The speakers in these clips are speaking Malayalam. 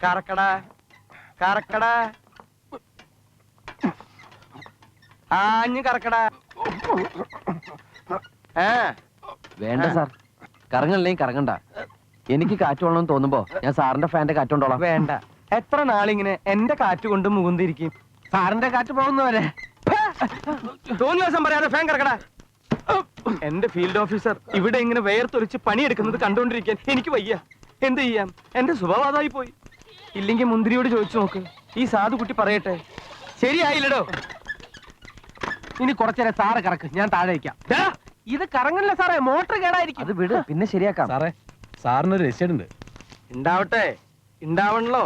കറക്കടാ കറക്കട ആഞ്ഞ് കറക്കടാ ഏ? വേണ്ട സാർ. കറങ്ങണില്ലെങ്കിൽ കറങ്ങണ്ട. എനിക്ക് കാറ്റ് കൊള്ളണമെന്ന് തോന്നുമ്പോ ഞാൻ സാറിന്റെ ഫാന്റെ കാറ്റ് കൊണ്ടോളാം. വേണ്ട. എത്ര നാളിങ്ങനെ എന്റെ കാറ്റ് കൊണ്ട് മുകുന്തിരിക്കും? സാറിന്റെ കാറ്റ് പോകുന്നവരെ തോന്നിയ ദിവസം പറയാതെ ഫാൻ കറക്കട. എന്റെ ഫീൽഡ് ഓഫീസർ ഇവിടെ ഇങ്ങനെ വേർത്തൊലിച്ച് പണിയെടുക്കുന്നത് കണ്ടുകൊണ്ടിരിക്കാൻ എനിക്ക് വയ്യ. എന്ത് ചെയ്യാം? എന്റെ സ്വഭാവതായി പോയി. ഇല്ലെങ്കിൽ മുന്തിരിയോട് ചോദിച്ചു നോക്ക്. ഈ സാധു കുട്ടി പറയട്ടെ. ശരിയായില്ലടോ. ഇനി കുറച്ചേരെ സാറ് കറക്ക്. ഞാൻ താഴെ വയ്ക്കാം. ഇത് കറങ്ങല്ല സാറേ. മോട്ടർ കേടായിരിക്കും. അത് വിട്. പിന്നെ ശരിയാക്കാം. സാറേ സാറിനൊരു ഒരു ഉണ്ട് ഉണ്ടാവട്ടെ. ഉണ്ടാവണല്ലോ.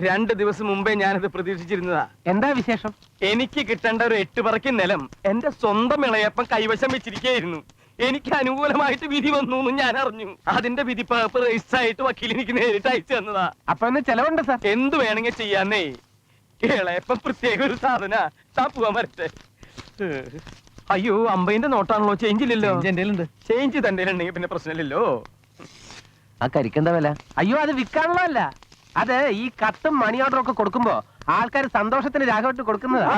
രണ്ട് ദിവസം മുമ്പേ ഞാനത് പ്രതീക്ഷിച്ചിരുന്നതാ. എന്താ വിശേഷം? എനിക്ക് കിട്ടേണ്ട ഒരു എട്ട് പറക്കി നിലം എന്റെ സ്വന്തം ഇളയപ്പം കൈവശം വെച്ചിരിക്കുകയായിരുന്നു എനിക്ക് അനുകൂലമായിട്ട് വിധി വന്നു എന്ന് ഞാൻ അറിഞ്ഞു. അതിന്റെ വിധി പേപ്പർ രജിസ്റ്റർ ആയിട്ട് വക്കീൽ എനിക്ക് നേരിട്ട് അയച്ചു തന്നതാ. അപ്പൊ ചെലവുണ്ട് സാർ? എന്ത് വേണമെങ്കിൽ ചെയ്യാന്നേ. കേളയപ്പം പ്രത്യേക ഒരു സാധന. താ പോവാൻ വരട്ടെ അയ്യോ അമ്പതിന്റെ നോട്ടാണല്ലോ. ചേഞ്ച് ഇല്ലല്ലോ. ചേഞ്ച് തന്റെ ഉണ്ടെങ്കിൽ പിന്നെ പ്രശ്നമില്ലല്ലോ. ആ കരിക്കെന്താ വില? അയ്യോ അത് വിൽക്കാനുള്ള അല്ല അത് ഈ കത്തും മണി ഓർഡറും ഒക്കെ കൊടുക്കുമ്പോ ആൾക്കാർ സന്തോഷത്തിന് രാഘവട്ട് കൊടുക്കുന്നതാ.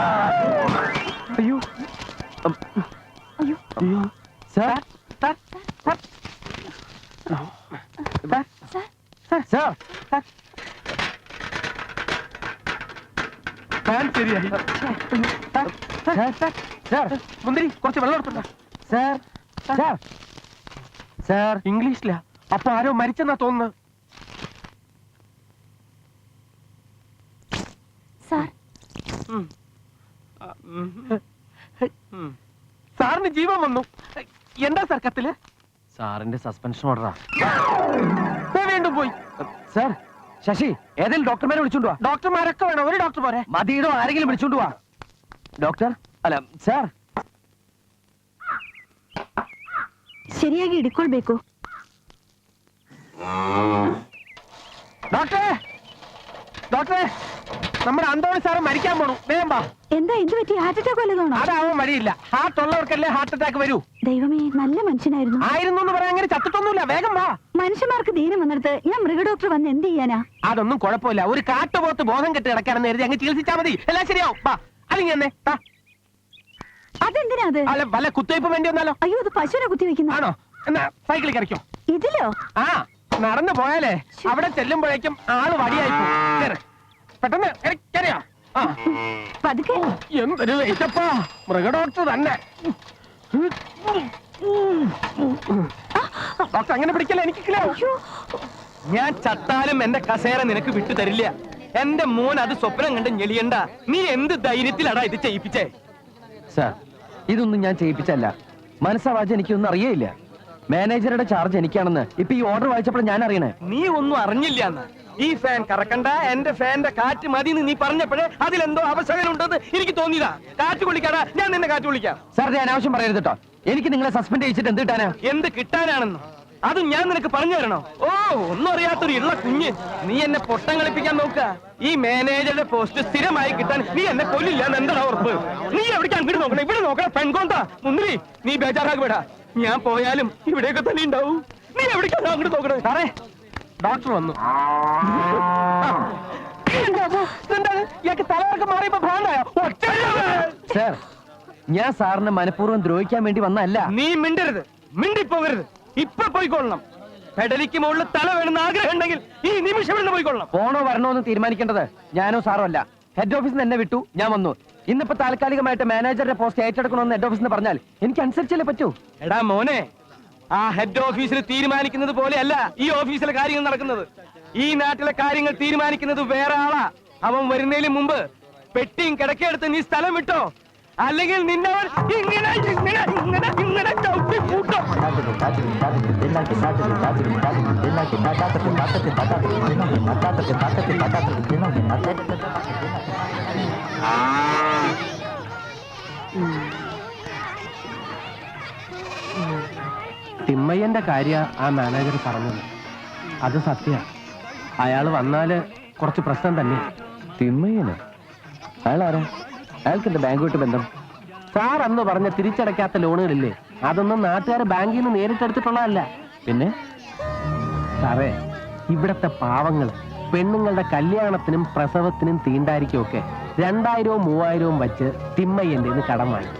അയ്യോ. അയ്യോ. സാർ സാർ സാർ ഫാൻ ശരിയായി സാർ, സാർ, സാർ, സാർ, മുന്തിരി കുറച്ച് വെള്ളം എടുത്തുണ്ടോ സാർ സാർ സാർ ഇംഗ്ലീഷിലാ അപ്പൊ ആരോ മരിച്ചെന്നാ തോന്നുന്നത്. സാറിന് ജീവൻ വന്നു. എന്താ സാർ കത്തില് സാറിന്റെ സസ്പെൻഷൻ ഓർഡറാ വീണ്ടും പോയി സാർ ശശി ഏതെങ്കിലും ഡോക്ടർമാരെ വിളിച്ചോണ്ട് വാ ഡോക്ടർമാരൊക്കെ വേണം ഒരു ഡോക്ടർ പോരെ മതിയിടോ ആരെങ്കിലും വിളിച്ചോണ്ട് വാ ഡോക്ടർ അല്ല സാർ ಸರಿಯಾಗಿ ಹಿಡ್ಕೊಳ್ಬೇಕು ഡോക്ടറെ ഡോക്ടറെ നമ്മുടെ അന്തോണി സാറ് മരിക്കാൻ പോണു. വേഗം വാ. എന്താ എന്ത് പറ്റി? ഹാർട്ട് അറ്റാക്ക് വല്ലതാണോ അതാവാൻ വഴിയില്ല. ഹാർട്ട് ഉള്ളവർക്കല്ലേ ഹാർട്ട് അറ്റാക്ക് വരൂ. ദൈവമേ നല്ല മനുഷ്യനായിരുന്നു. ആയിരുന്നു എന്ന് പറയാൻ അങ്ങനെ ചത്തിട്ടൊന്നുമില്ല. വേഗം വാ. മനുഷ്യന്മാർക്ക് ദീനം വന്നിടത്ത് ഞാൻ മൃഗഡോക്ടർ വന്ന് എന്ത് ചെയ്യാനാ? അതൊന്നും കുഴപ്പമില്ല. ഒരു കാട്ടുപോത്ത് ബോധം കെട്ടി കിടക്കാനെന്ന് കരുതി അങ്ങ് ചികിത്സിച്ചാ മതി. എല്ലാം ശരിയാവും. വാ. അല്ലെങ്കിൽ എന്നെ. വാ. അതെന്തിനാ അത്? അല്ല വല്ല കുത്തിവയ്പ്പ് വേണ്ടി വന്നാലോ? അയ്യോ അത് പശുവിനെ കുത്തി വെക്കുന്ന ആണോ? എന്നാ സൈക്കിളിൽ കറിക്കോ ഇതിലോ? ആ നടന്നു പോയാലേ. അവിടെ ചെല്ലുമ്പോഴേക്കും ആൾ വടിയായി പോകും. കേറ്. പെട്ടെന്ന് കരയാ പതുക്കെ. എന്തൊരു വെയിറ്റപ്പാ മൃഗഡോക്ടർ തന്നെ. ഡോക്ടർ അങ്ങനെ പിടിക്കല എനിക്ക് ഞാൻ ചത്താലും എന്റെ കസേര നിനക്ക് വിട്ടു തരില്ല. എന്റെ മോൻ അത് സ്വപ്നം കണ്ട് ഞെളിയണ്ട. നീ എന്ത് ധൈര്യത്തിലാടാ ഇത് ചെയ്യിപ്പിച്ചേ? സാർ ഇതൊന്നും ഞാൻ ചെയ്യിപ്പിച്ചല്ല മനസ്സാവാജ് എനിക്കൊന്നും അറിയയില്ല. മാനേജറുടെ ചാർജ് എനിക്കാണെന്ന് ഇപ്പൊ ഈ ഓർഡർ വായിച്ചപ്പോൾ ഞാൻ അറിയണേ. നീ ഒന്നും അറിഞ്ഞില്ല ഈ ഫാൻ കറക്കണ്ട എന്റെ ഫാന്റെ കാറ്റ് മതി എന്ന് നീ പറഞ്ഞപ്പോഴേ അതിലെന്തോ അവസരം ഉണ്ടെന്ന് എനിക്ക് തോന്നിയതാ. കാറ്റ് കൊള്ളിക്കാടാ ഞാൻ നിന്നെ കാറ്റ് കൊള്ളിക്കാം സാർ ഞാൻ ആവശ്യം പറയരുത് കേട്ടോ എനിക്ക് നിങ്ങളെ സസ്പെൻഡ് ചെയ്യിച്ചിട്ട് എന്ത് കിട്ടാനാ? എന്ത് കിട്ടാനാണെന്ന്? അത് ഞാൻ നിനക്ക് പറഞ്ഞു തരണോ? ഓ ഒന്നും അറിയാത്തൊരു ഇള്ള കുഞ്ഞ്. നീ എന്നെ പൊട്ടം കളിപ്പിക്കാൻ നോക്ക. ഈ മാനേജറുടെ പോസ്റ്റ് സ്ഥിരമായി കിട്ടാൻ നീ എന്നെ കൊല്ലില്ല എന്താ എന്താണ് ഉറപ്പ്? നീ എവിടേക്ക് അങ്ങോട്ട് നോക്കണം? ഇവിടെ നോക്കണം പെൺകൊണ്ടാ മുന്തിരി നീ ബേജാറാകപ്പെടാ ഞാൻ പോയാലും ഇവിടെയൊക്കെ തന്നെ ഉണ്ടാവും. നീ എവിടേക്കാണ് അങ്ങോട്ട് നോക്കണം? സാറേ ഡോക്ടർ വന്നു. ഞാൻ സാറിനെ മനഃപൂർവം ദ്രോഹിക്കാൻ വേണ്ടി വന്നല്ല നീ മിണ്ടരുത്. മിണ്ടിപ്പോകരുത്. ഇപ്പൊ പോയിക്കൊള്ളണം. പെടലിക്ക് മുകളിൽ തല വേണമെന്ന് ആഗ്രഹം ഉണ്ടെങ്കിൽ ഈ നിമിഷം ഇവിടെ പോയിക്കൊള്ളണം. പോണോ വരണോ എന്ന് തീരുമാനിക്കേണ്ടത് ഞാനോ സാറോ അല്ല. ഹെഡ് ഓഫീസിൽ നിന്ന് എന്നെ വിട്ടു ഞാൻ വന്നു. ഇന്നിപ്പോ താൽക്കാലികമായിട്ട് മാനേജറുടെ പോസ്റ്റ് ഏറ്റെടുക്കണമെന്ന് ഹെഡ് ഓഫീസിൽ പറഞ്ഞാൽ എനിക്ക് അനുസരിച്ചല്ലേ പറ്റൂ? എടാ മോനെ ആ ഹെഡ് ഓഫീസിൽ തീരുമാനിക്കുന്നത് പോലെയല്ല ഈ ഓഫീസിലെ കാര്യങ്ങൾ നടക്കുന്നത്. ഈ നാട്ടിലെ കാര്യങ്ങൾ തീരുമാനിക്കുന്നത് വേറെ ആളാ. അവൻ വരുന്നതിന് മുമ്പ് പെട്ടിയും കിടക്കെടുത്ത് നീ സ്ഥലം വിട്ടോ. അല്ലെങ്കിൽ നിന്നവൻ ഇങ്ങനെ ഇങ്ങനെ ഇങ്ങനെ ഇങ്ങനെ ചവിട്ടി കൂട്ടോ. തിമ്മയ്യന്റെ കാര്യ ആ മാനേജർ പറഞ്ഞത്. അത് സത്യ. അയാൾ വന്നാൽ കുറച്ച് പ്രശ്നം തന്നെ. തിമ്മയ്യന്? അയാൾ ആരാ അയാൾക്ക് എന്റെ ബാങ്കുമായിട്ട് ബന്ധം? സാർ അന്ന് പറഞ്ഞ തിരിച്ചടയ്ക്കാത്ത ലോണുകളില്ലേ? അതൊന്നും നാട്ടുകാർ ബാങ്കിൽ നിന്ന് നേരിട്ടെടുത്തിട്ടുള്ളതല്ല. പിന്നെ? സാറേ ഇവിടത്തെ പാവങ്ങൾ പെണ്ണുങ്ങളുടെ കല്യാണത്തിനും പ്രസവത്തിനും തീണ്ടായിരിക്കുമൊക്കെ രണ്ടായിരവും മൂവായിരവും വച്ച് തിമ്മയ്യന്റെ നിന്ന് കടം വാങ്ങി.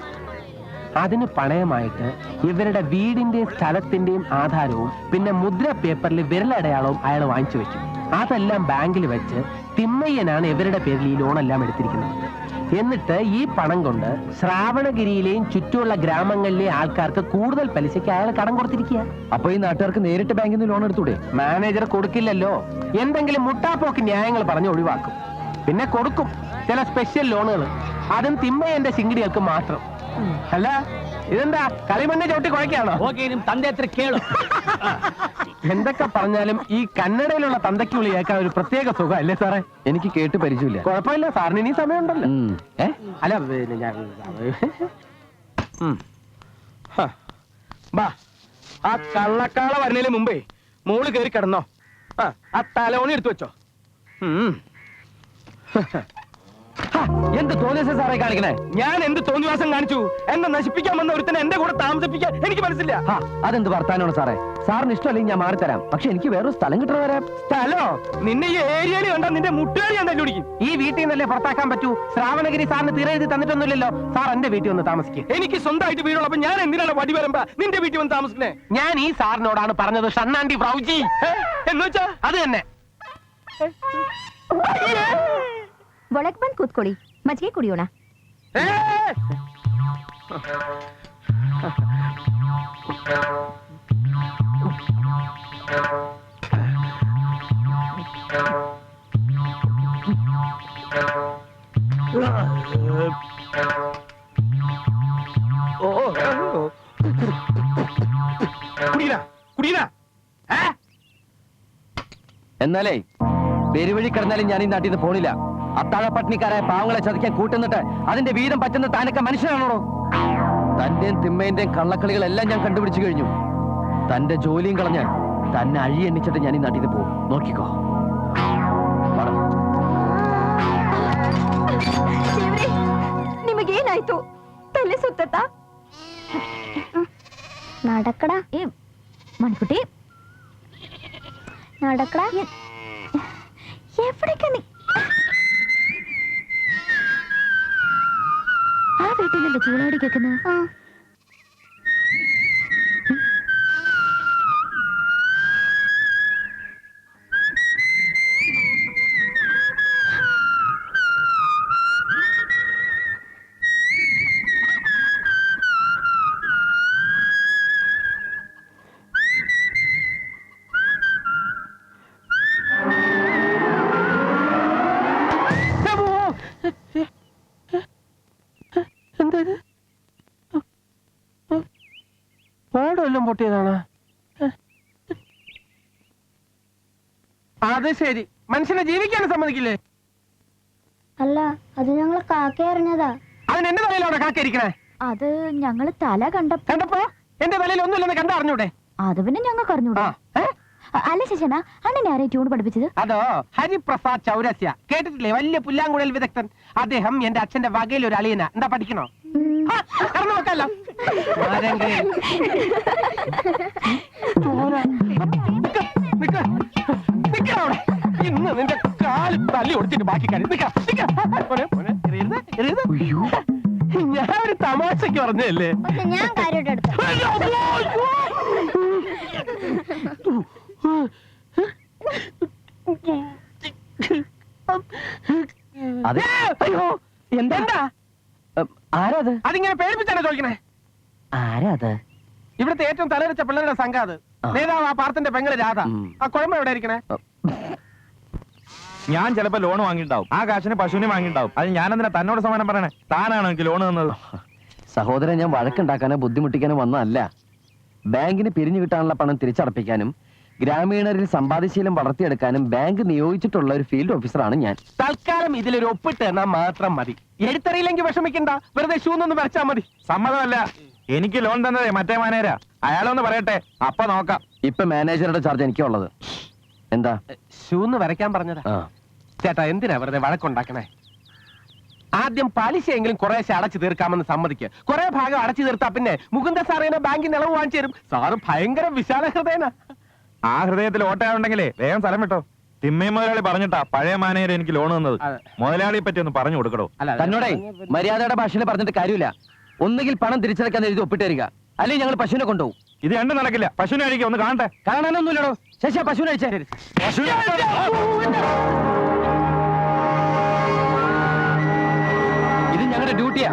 അതിന് പണയമായിട്ട് ഇവരുടെ വീടിന്റെയും സ്ഥലത്തിന്റെയും ആധാരവും പിന്നെ മുദ്ര പേപ്പറിൽ വിരലടയാളവും അയാൾ വാങ്ങിച്ചു വെക്കും അതെല്ലാം ബാങ്കിൽ വെച്ച് തിമ്മയ്യനാണ് ഇവരുടെ പേരിൽ ഈ ലോണെല്ലാം എടുത്തിരിക്കുന്നത്. എന്നിട്ട് ഈ പണം കൊണ്ട് ശ്രാവണഗിരിയിലെയും ചുറ്റുമുള്ള ഗ്രാമങ്ങളിലെ ആൾക്കാർക്ക് കൂടുതൽ പലിശയ്ക്ക് അയാൾ കടം കൊടുത്തിരിക്കുക അപ്പൊ ഈ നാട്ടുകാർക്ക് നേരിട്ട് ബാങ്കിൽ നിന്ന് ലോൺ എടുത്തൂടെ? മാനേജർ കൊടുക്കില്ലല്ലോ. എന്തെങ്കിലും മുട്ടാപ്പോക്ക് ന്യായങ്ങൾ പറഞ്ഞ് ഒഴിവാക്കും. പിന്നെ കൊടുക്കും. ചില സ്പെഷ്യൽ ലോണുകൾ അതും തിമ്മയന്റെ ചിങ്കിടികൾക്ക് മാത്രം. അല്ല ഇതെന്താ? കളിമണ്ണ ചവിട്ടി കുഴക്കാണോ തന്റെ എത്ര കേളു. എന്തൊക്കെ പറഞ്ഞാലും ഈ കന്നഡയിലുള്ള തന്തയ്ക്ക് വിളി കേൾക്കാൻ ഒരു പ്രത്യേക സുഖം അല്ലേ സാറേ? എനിക്ക് കേട്ട് പരിചയമില്ല. കുഴപ്പമില്ല സാറിന് ഇനി സമയമുണ്ടല്ലോ. ഏ? അല്ല പിന്നെ ഞാൻ ഉം. ഹ. ബാ. ആ കള്ളക്കാള വരുന്നതിന് മുമ്പേ മോൾ കയറി കിടന്നോ. ആ ആ തലോണി എടുത്തു വെച്ചോ. ഉം. എന്ത് തോന്നിയ സാറേ കാണിക്കണേ? ഞാൻ എന്ത് തോന്നിവാസം കാണിച്ചു? എന്നെ നശിപ്പിക്കാൻ വന്ന ഒരുത്തനെ എന്റെ കൂടെ താമസിപ്പിക്കാൻ എനിക്ക് മനസ്സില്ല. അതെന്ത് വർത്താനമാണ് സാറേ? സാറിന് ഇഷ്ടമല്ലെങ്കിൽ ഞാൻ മാറിത്തരാം പക്ഷെ എനിക്ക് വേറൊരു സ്ഥലം കിട്ടണ വരെ സ്ഥലോ? നിന്നെ ഈ ഏരിയയിൽ കണ്ട നിന്റെ മുട്ടുകാരി ഞാൻ തല്ലുപിടിക്കും ഈ വീട്ടിൽ നിന്നല്ലേ പുറത്താക്കാൻ പറ്റൂ? ശ്രാവണഗിരി സാറിന് തീരെ എഴുതി തന്നിട്ടൊന്നുമില്ലല്ലോ. സാർ എന്റെ വീട്ടിൽ ഒന്ന് താമസിക്കും. എനിക്ക് സ്വന്തമായിട്ട് വീടുള്ളപ്പോ ഞാൻ എന്തിനാണ് വടി വരുമ്പോ? നിന്റെ വീട്ടിൽ വന്ന് താമസിക്കണേ? ഞാൻ ഈ സാറിനോടാണ് പറഞ്ഞത് ഷണ്ണാണ്ടി ബ്രൗജി? എന്ന് വെച്ചാ അത് തന്നെ. ಒಳಗ್ ಬಂದ್ ಕೂತ್ಕೊಳ್ಳಿ ಮಜ್ಜಿಗೆ ಕುಡಿಯೋಣ ഏ! ഓ, ഓ, ഓ. കുടിയില്ല, കുടിയില്ല. ഏ? എന്നാലേ പെരുവഴി കിടന്നാലും ഞാൻ ഈ നാട്ടിൽ നിന്ന് പോണില്ല അത്താഴ പട്ടിണിക്കാരായ പാവങ്ങളെ ചതിക്കാൻ കൂട്ടുന്നിട്ട് അതിന്റെ വീതം പറ്റുന്ന താനൊക്കെ മനുഷ്യനാണോ തന്റെയും തിമ്മേന്റെയും കള്ളക്കളികളെല്ലാം ഞാൻ കണ്ടുപിടിച്ചു കഴിഞ്ഞു തന്റെ ജോലിയും കളഞ്ഞ് തന്നെ അഴി എണ്ണിച്ചിട്ട് ഞാൻ ഈ നാട്ടിൽ നിന്ന് പോകും നോക്കിക്കോ വാടാ. ದೇವ್ರೇ ನಿಮಗೇನಾಯ್ತು ತಲೆ ಸುತ್ತತಾ നടക്കടാ ಏ മണിക്കുട്ടി നടക്കടാ എവിടേക്കാ നീ ആ വീട്ടിലല്ലേ ചൂളോടി കേൾക്കുന്നത് ഓടെല്ലാം പൊട്ടിയതാണ് അത് ശരി. മനുഷ്യനെ ജീവിക്കാൻ സമ്മതിക്കില്ലേ? അല്ല അത് ഞങ്ങൾ കാക്ക അറിഞ്ഞതാ. അതിന് എന്റെ തലയിലാണ് കാക്ക ഇരിക്കണേ? അത് ഞങ്ങൾ തല കണ്ടപ്പോ കണ്ടപ്പോ? എന്റെ തലയിൽ ഒന്നുമില്ലെന്ന് കണ്ടറിഞ്ഞൂടെ അത് പിന്നെ ഞങ്ങൾക്ക് അറിഞ്ഞൂടാ? അല്ല ശശന അണ്ണനെ ആരെ ട്യൂൺ പഠിപ്പിച്ചത്? അതോ? ഹരിപ്രസാദ് ചൗരസ്യ. കേട്ടിട്ടില്ലേ? വലിയ പുല്ലാങ്കുഴൽ വിദഗ്ധൻ. അദ്ദേഹം എന്റെ അച്ഛന്റെ വകയിൽ ഒരു അളിയന. എന്താ പഠിക്കണോ? ഇന്ന് നിന്റെ കാൽ തല്ലി ഒടിച്ചിട്ട് ബാക്കി കാര്യം. ഞാൻ ഒരു തമാശക്ക് പറഞ്ഞല്ലേ ഞാൻ കാര്യമായിട്ട് എടുത്തു അയ്യോ, അയ്യോ, അതെ അയ്യോ എന്താ ഉം, ആരാ അത് അതിങ്ങനെ പേടിപ്പിച്ചാണ് ചോദിക്കണേ ആരാ അത് ഇവിടുത്തെ ഏറ്റവും തലരിച്ച പിള്ളേരുടെ സംഘം അത്. നേതാവ് ആ പാർത്തിന്റെ പെങ്ങൾ രാധ. ആ കുഴമ്പ എവിടെ ഇരിക്കണേ? ഞാൻ ചിലപ്പോ ലോൺ വാങ്ങിണ്ടാവും ആ കാശിന് പശുവിനെ വാങ്ങിണ്ടാവും അത് ഞാൻ എന്തിനാ തന്നോട് സമാനം പറയണേ? താനാണോ എനിക്ക് ലോൺ തന്നത്? സഹോദരൻ ഞാൻ വഴക്കുണ്ടാക്കാനോ ബുദ്ധിമുട്ടിക്കാനോ വന്നതല്ല. ബാങ്കിന് പിരിഞ്ഞു കിട്ടാനുള്ള പണം തിരിച്ചടപ്പിക്കാനും ഗ്രാമീണരിൽ സമ്പാദ്യശീലം വളർത്തിയെടുക്കാനും ബാങ്ക് നിയോഗിച്ചിട്ടുള്ള ഒരു ഫീൽഡ് ഓഫീസറാണ് ഞാൻ. തൽക്കാലം ഇതിലൊരു ഒപ്പിട്ട് എന്നാ മാത്രം മതി. എഴുത്തറിയില്ലെങ്കിൽ വിഷമിക്കണ്ട. വെറുതെ ഷൂന്നൊന്ന് വരച്ചാ മതി. സമ്മതമല്ല. എനിക്ക് ലോൺ തന്നതേ മറ്റേ മാനേജരാ. അയാളൊന്ന് പറയട്ടെ അപ്പൊ നോക്കാം. ഇപ്പൊ മാനേജറുടെ ചാർജ് എനിക്കുള്ളത്. എന്താ? ഷൂന്ന് വരയ്ക്കാൻ പറഞ്ഞതാ. ആ. ചേട്ടാ എന്തിനാ വെറുതെ വഴക്കുണ്ടാക്കണേ? ആദ്യം പലിശയെങ്കിലും കുറേശ്ശെ അടച്ചു തീർക്കാമെന്ന് സമ്മതിക്ക്. കുറെ ഭാഗം അടച്ചു തീർത്താ പിന്നെ മുകുന്ദ സാറിനെ നിന്ന് ഇളവ് വാങ്ങിച്ചു തരും. സാറ് ഭയങ്കര വിശാല ഹൃദയനാ. ആ ഹൃദയത്തിൽ ഓട്ടയുണ്ടെങ്കിലേ വേഗം സ്ഥലം വിട്ടോ. തിമ്മേ മുതലാളി പറഞ്ഞിട്ടാ പഴയ മാനേജർ എനിക്ക് ലോൺ തന്നത്. അതെ. മുതലാളിയെ പറ്റി ഒന്ന് പറഞ്ഞു കൊടുക്കടോ. അല്ല. തന്നോടെ മര്യാദയുടെ ഭാഷയിൽ പറഞ്ഞിട്ട് കാര്യമില്ല. ഒന്നുകിൽ പണം തിരിച്ചടക്കാൻ എഴുതി ഒപ്പിട്ട് തരിക. അല്ലെങ്കിൽ ഞങ്ങൾ പശുവിനെ കൊണ്ടുപോകും. ഇത് രണ്ടും നടക്കില്ല. പശുവിനെ അഴിക്കുക ഒന്ന് കാണട്ടെ. കാണാനൊന്നുമില്ലടോ. ശശി ആ പശുവിനെ അഴിച്ചേ പശുവിനെ ഇത് ഞങ്ങളുടെ ഡ്യൂട്ടിയാ.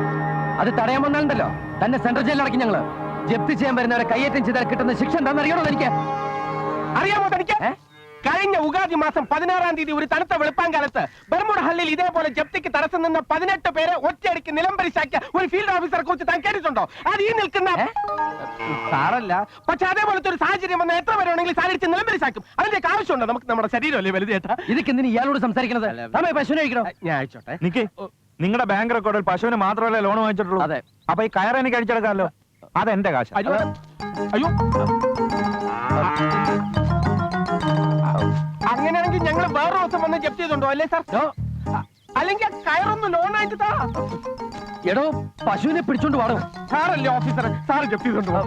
അത് തടയാൻ വന്നാലുണ്ടല്ലോ. തന്നെ സെൻട്രൽ ജയിലിൽ അടക്കി ഞങ്ങൾ. ജപ്തി ചെയ്യാൻ വരുന്നവരെ കയ്യേറ്റം ചെയ്താൽ കിട്ടുന്ന ശിക്ഷ എന്താണെന്ന് അറിയണോ എനിക്ക്? അറിയാമോ തനിക്ക്? കഴിഞ്ഞ ഉഗാദി മാസം പതിനാറാം തീയതി ഒരു തണുത്ത വെളുപ്പാങ്കാലത്ത് ബർമുഡ ഹള്ളിൽ ഇതേപോലെ ജപ്തിക്ക് തടസ്സം നിന്ന പതിനെട്ട് പേരെ ഒറ്റയടിക്ക് നിലംപരിശാക്കിയ ഒരു ഫീൽഡ് ഓഫീസറെ കുറിച്ച് താൻ കേട്ടിട്ടുണ്ടോ? അത് ഈ നിൽക്കുന്ന? സാറല്ല പക്ഷെ അതേപോലത്തെ ഒരു സാഹചര്യം വന്ന എത്ര പേരെ വേണമെങ്കിലും സാരിച്ച് നിലംപരിശാക്കും? അതിന്റെ ആവശ്യമുണ്ടോ? നമുക്ക് നമ്മുടെ ശരീരമല്ലേ വലുത് ചേട്ടാ? ഇതൊക്കെ എന്തിന് ഇയാളോട് സംസാരിക്കുന്നത് സമയം പശുവിനെ ഞാൻ അയച്ചോട്ടെ. നിക്ക് നിങ്ങളുടെ ബാങ്ക് റെക്കോർഡിൽ പശുവിന് മാത്രമല്ലേ ലോൺ വാങ്ങിച്ചിട്ടുള്ളൂ? അതെ. അപ്പൊ ഈ കയറ് എനിക്ക് അടിച്ചെടുക്കാമല്ലോ അതെന്റെ കാശ്. അയ്യോ. അങ്ങനെയാണെങ്കിൽ ഞങ്ങൾ വേറെ ദിവസം വന്ന് ജപ്തി ചെയ്തുണ്ടോ? അല്ലേ സർ? അല്ലെങ്കിൽ കയറൊന്ന് ലോൺ ആയിട്ട് താ. എടോ പശുവിനെ പിടിച്ചോണ്ട് വാടോ. സാറല്ലേ ഓഫീസർ സാറ് ജപ്തി ചെയ്തുണ്ടോ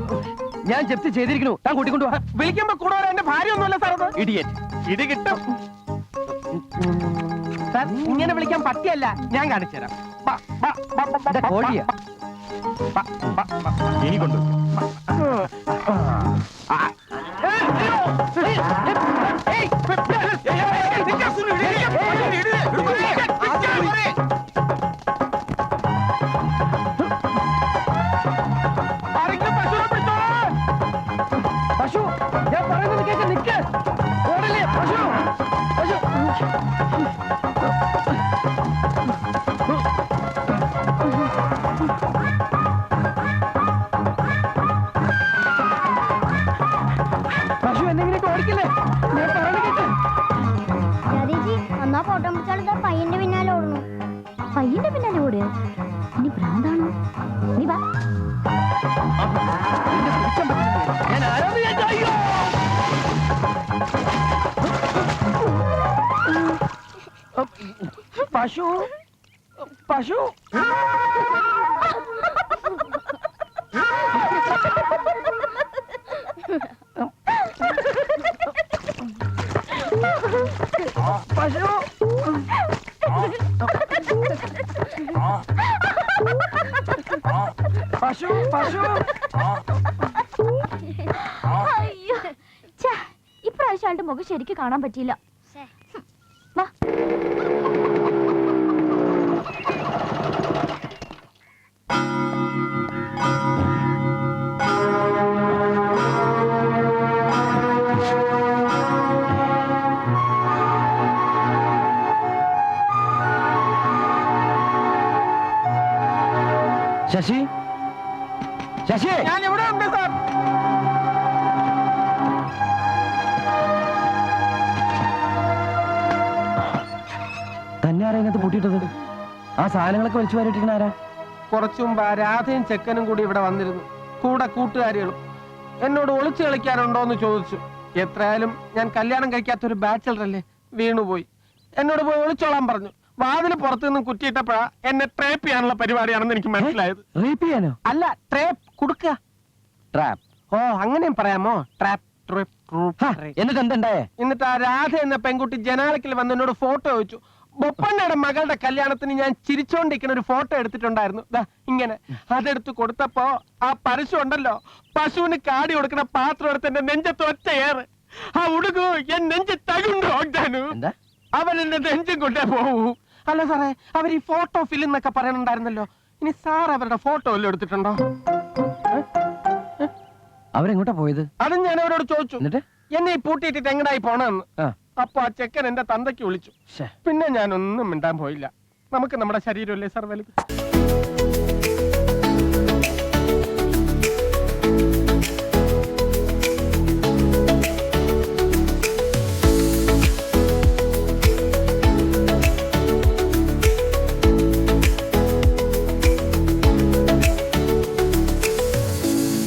ഞാൻ ജപ്തി ചെയ്തിരിക്കണു താൻ കൂട്ടിക്കൊണ്ടു വിളിക്കുമ്പോ കൂടെ വരാൻ എന്റെ ഭാര്യ ഒന്നുമല്ല സാർ അത്. ഇഡിയറ്റ് ഇടി കിട്ടും. സാർ ഇങ്ങനെ വിളിക്കാൻ പറ്റിയല്ല. ഞാൻ കാണിച്ചു തരാം. ബ, ബ, ബ, ബ, ബ, ഇതാ കോഴിയാ. ബ, ബ, ബ. ഇനി കൊണ്ടു ആ. അയ്യോ. പശു? പശു? പശു? പശു? പശു? അയ്യോ ഇപ്രാവശ്യം ആളുടെ മുഖം ശരിക്കും കാണാൻ പറ്റിയില്ല. ശശി? ശശി! ഞാൻ ഇവിടെ ഉണ്ട് സാർ. തന്നെ ആരാ ഇതിനകത്ത് പൂട്ടിയിട്ടത്? ആ സാധനങ്ങളൊക്കെ വലിച്ചു വാരിട്ടിരിക്കണ ആരാ? കുറച്ചു മുമ്പ് ആ രാധയും ചെക്കനും കൂടി ഇവിടെ വന്നിരുന്നു. കൂടെ കൂട്ടുകാരികളും. എന്നോട് ഒളിച്ചു കളിക്കാനുണ്ടോ എന്ന് ചോദിച്ചു. എത്രയായാലും ഞാൻ കല്യാണം കഴിക്കാത്ത ഒരു ബാച്ചലർ അല്ലേ? വീണുപോയി. എന്നോട് പോയി ഒളിച്ചോളാൻ പറഞ്ഞു. വാതിൽ പുറത്തു നിന്നും കുറ്റിയിട്ടപ്പോഴാ എന്നെ ട്രേപ്പ് ചെയ്യാനുള്ള പരിപാടിയാണെന്ന് എനിക്ക് മനസ്സിലായത്. റേപ്പ് ചെയ്യാനോ? അല്ല ട്രേപ്പ് കൊടുക്കുക ട്രാപ്പ് ഓ അങ്ങനെയും പറയാമോ? ട്രാപ്പ് ട്രേപ്പ് എന്നിട്ട് എന്തുണ്ടായേ എന്നിട്ട് ആ രാധ എന്ന പെൺകുട്ടി ജനാലക്കിൽ വന്ന് എന്നോട് ഫോട്ടോ ചോദിച്ചു. ബൊപ്പണ്ണയുടെ മകളുടെ കല്യാണത്തിന് ഞാൻ ചിരിച്ചോണ്ടിരിക്കുന്ന ഒരു ഫോട്ടോ എടുത്തിട്ടുണ്ടായിരുന്നു. ദാ ഇങ്ങനെ. അതെടുത്ത് കൊടുത്തപ്പോ ആ പരസ്യം ഉണ്ടല്ലോ. പശുവിന് കാടി കൊടുക്കുന്ന പാത്രം എടുത്ത് എന്റെ നെഞ്ചത്ത് ഒറ്റ ഏറ്. ആ ഉടുകു എൻ നെഞ്ച് തകുണ്ടോ എന്താ? അവൻ എന്റെ നെഞ്ചും കൊണ്ടേ പോവൂ. അല്ല സാറേ അവർ ഈ ഫോട്ടോ ഫിലിം എന്നൊക്കെ പറയണുണ്ടായിരുന്നല്ലോ. ഇനി സാർ അവരുടെ ഫോട്ടോ എല്ലാം എടുത്തിട്ടുണ്ടോ? അവരെങ്ങോട്ടാ പോയത്? അതും ഞാൻ അവരോട് ചോദിച്ചു. എന്നിട്ട്? എന്നെ ഈ പൂട്ടിയിട്ടിട്ട് എങ്ങടായി പോണെന്ന്. ആ. അപ്പൊ ആ ചെക്കൻ എന്റെ തന്തയ്ക്ക് വിളിച്ചു. ശ്ശേ. പിന്നെ ഞാനൊന്നും മിണ്ടാൻ പോയില്ല. നമുക്ക് നമ്മുടെ ശരീരമല്ലേ സാർ വലുത്?